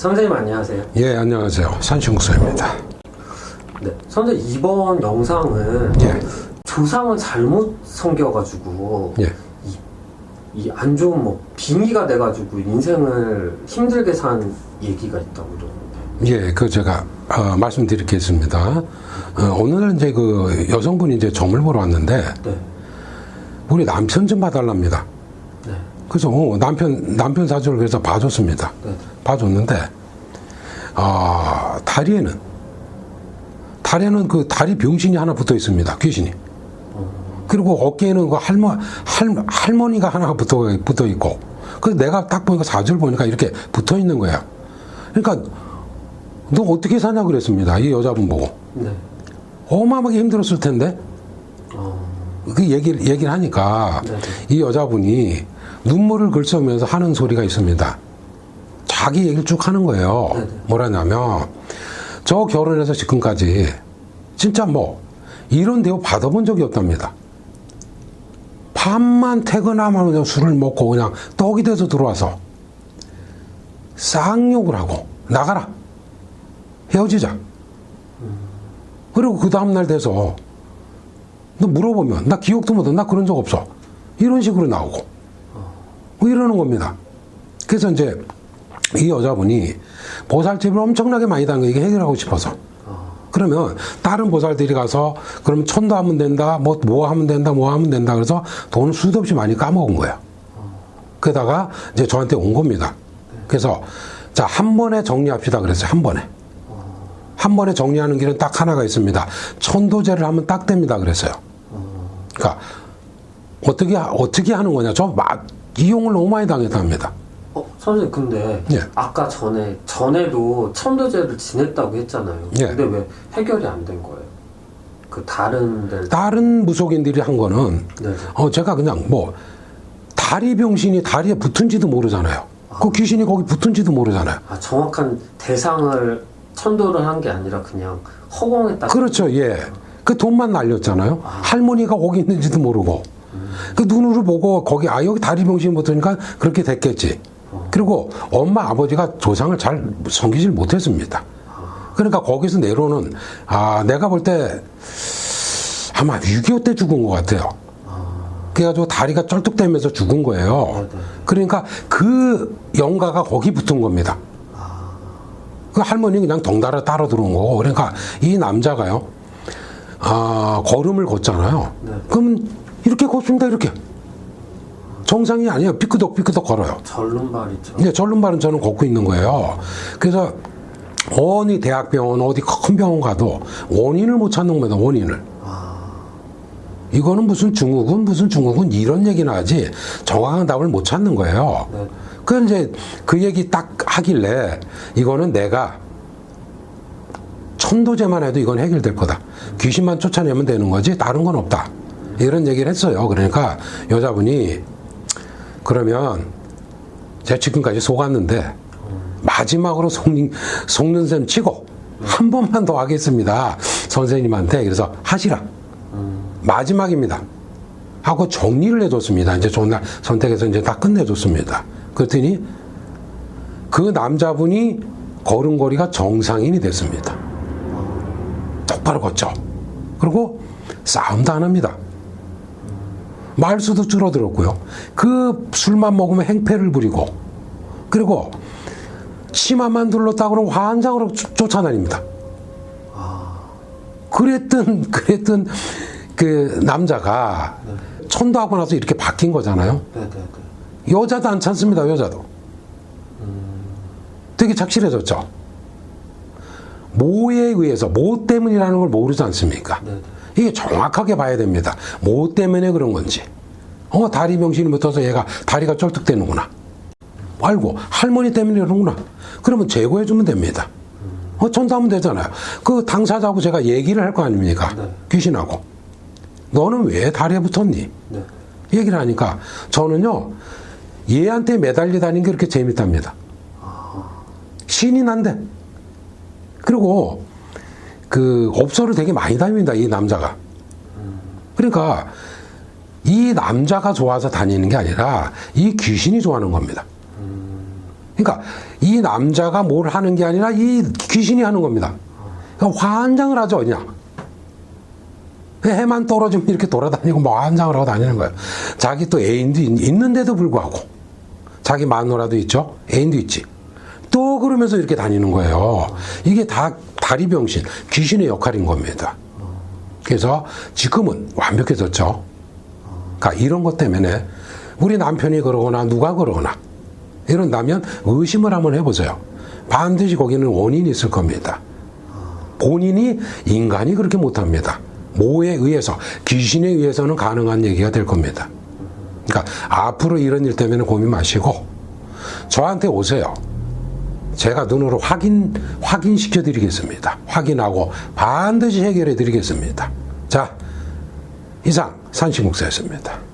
선생님 안녕하세요. 예, 안녕하세요. 산신국수입니다. 네, 선생님 이번 영상은 예, 조상을 잘못 섬겨가지고 예, 이 안 좋은 뭐 빙의가 돼가지고 인생을 힘들게 산 얘기가 있다고 그러는데. 예, 그 제가 어, 말씀드리겠습니다. 어, 오늘은 이제 그 여성분이 이제 점을 보러 왔는데 네, 우리 남편 좀 봐달랍니다. 네, 그래서 어, 남편 남편 사주를 그래서 봐줬습니다. 네. 봐줬는데 아 다리에는 다리에는 그 다리 병신이 하나 붙어 있습니다. 귀신이. 그리고 어깨에는 그 할머 할, 할머니가 하나 붙어 붙어 있고. 그래서 내가 딱 보니까 사주를 보니까 이렇게 붙어 있는 거야. 그러니까 너 어떻게 사냐 그랬습니다. 이 여자분 보고 네. 어마어마하게 힘들었을 텐데 어, 그 얘기를 얘기를 하니까 네. 이 여자분이 눈물을 글썽이면서 하는 소리가 있습니다. 자기 얘기를 쭉 하는 거예요. 네네. 뭐라냐면 저 결혼해서 지금까지 진짜 뭐 이런 대우 받아본 적이 없답니다. 밤만 퇴근하면 그냥 술을 먹고 그냥 떡이 돼서 들어와서 쌍욕을 하고 나가라 헤어지자. 그리고 그 다음날 돼서 너 물어보면 나 기억도 못해 나 그런 적 없어 이런 식으로 나오고 뭐 이러는 겁니다 그래서 이제 이 여자분이 보살집을 엄청나게 많이 다는 거 이게 해결하고 싶어서 그러면 다른 보살들이 가서 그럼 천도 하면 된다 뭐 뭐 하면 된다 뭐 하면 된다 그래서 돈을 수도 없이 많이 까먹은 거예요 그러다가 이제 저한테 온 겁니다 그래서 자 한 번에 정리합시다 그랬어요 한 번에 한 번에 정리하는 길은 딱 하나가 있습니다. 천도제를 하면 딱 됩니다. 그랬어요. 그러니까 어떻게 하- 어떻게 하는 거냐? 저 마- 이용을 너무 많이 당했답니다. 어, 선생님 근데 예. 아까 전에 전에도 천도제를 지냈다고 했잖아요. 예. 근데 왜 해결이 안 된 거예요? 그 다른 데를 다른 무속인들이 한 거는 네. 어 제가 그냥 뭐 다리 병신이 다리에 붙은지도 모르잖아요. 그 귀신이 거기 붙은지도 모르잖아요. 아, 정확한 대상을 천도를 한 게 아니라 그냥 허공에다 그렇죠. 예. 그 돈만 날렸잖아요. 할머니가 거기 있는지도 모르고. 그 눈으로 보고 거기 아 여기 다리 병신 붙으니까 그렇게 됐겠지. 그리고 엄마 아버지가 조상을 잘 섬기질 못했습니다. 그러니까 거기서 내려오는 아 내가 볼 때 아마 6.25 때 죽은 것 같아요. 그래가지고 다리가 쩔뚝대면서 죽은 거예요. 그러니까 그 영가가 거기 붙은 겁니다. 그 할머니 그냥 덩달아 따라 들어온 거고 그러니까 이 남자가요 아 걸음을 걷잖아요 네. 그러면 이렇게 걷습니다 이렇게 정상이 아니에요 삐끄덕 삐끄덕 걸어요 절름발이죠. 이제 절름발은 저는 걷고 있는 거예요 그래서 어느 대학병원 어디 큰 병원 가도 원인을 못 찾는 겁니다 원인을 이거는 무슨 중국은 무슨 중국은 이런 얘기나 하지 정확한 답을 못 찾는 거예요 네. 그 이제 그 얘기 딱 하길래 이거는 내가 천도제만 해도 이건 해결될 거다. 귀신만 쫓아내면 되는 거지 다른 건 없다. 이런 얘기를 했어요. 그러니까 여자분이 그러면 제가 지금까지 속았는데 마지막으로 속는, 속는 셈 치고 한 번만 더 하겠습니다. 선생님한테 그래서 하시라. 마지막입니다. 하고 정리를 해줬습니다. 이제 좋은 날 선택해서 이제 다 끝내줬습니다. 그랬더니 그 남자분이 걸음걸이가 정상인이 됐습니다. 똑바로 걷죠. 그리고 싸움도 안 합니다. 말수도 줄어들었고요. 그 술만 먹으면 행패를 부리고 그리고 치마만 둘렀다 그러면 환장으로 쫓- 쫓아다닙니다. 그랬던 그랬던 그 남자가 천도하고 나서 이렇게 바뀐 거잖아요. 네네네. 여자도 안 찾습니다. 여자도. 되게 착실해졌죠. 뭐에 의해서 뭐 때문이라는 걸 모르지 않습니까? 이게 정확하게 봐야 됩니다. 뭐 때문에 그런 건지. 어 다리 병신이 붙어서 얘가 다리가 쩔뚝대는구나. 알고 할머니 때문에 그러는구나. 그러면 제거해 주면 됩니다. 어 천사하면 되잖아요. 그 당사자하고 제가 얘기를 할 거 아닙니까? 네. 귀신하고. 너는 왜 다리에 붙었니? 네. 얘기를 하니까 저는요 얘한테 매달리다니는 게 그렇게 재밌답니다. 신이 난데 그리고 그 업소를 되게 많이 다닙니다 이 남자가. 그러니까 이 남자가 좋아서 다니는 게 아니라 이 귀신이 좋아하는 겁니다. 그러니까 이 남자가 뭘 하는 게 아니라 이 귀신이 하는 겁니다. 그러니까 환장을 하죠, 그냥. 해만 떨어지면 이렇게 돌아다니고 뭐 환장을 하고 다니는 거예요. 자기 또 애인도 있- 있는데도 불구하고 자기 마누라도 있죠, 애인도 있지. 또 그러면서 이렇게 다니는 거예요. 이게 다 다리병신, 귀신의 역할인 겁니다. 그래서 지금은 완벽해졌죠. 그러니까 이런 것 때문에 우리 남편이 그러거나 누가 그러거나 이런다면 의심을 한번 해보세요. 반드시 거기는 원인이 있을 겁니다. 본인이 인간이 그렇게 못합니다. 뭐에 의해서 귀신에 의해서는 가능한 얘기가 될 겁니다. 그러니까 앞으로 이런 일 때문에 고민 마시고 저한테 오세요. 제가 눈으로 확인 확인시켜 드리겠습니다. 확인하고 반드시 해결해 드리겠습니다. 자, 이상 산신국사였습니다.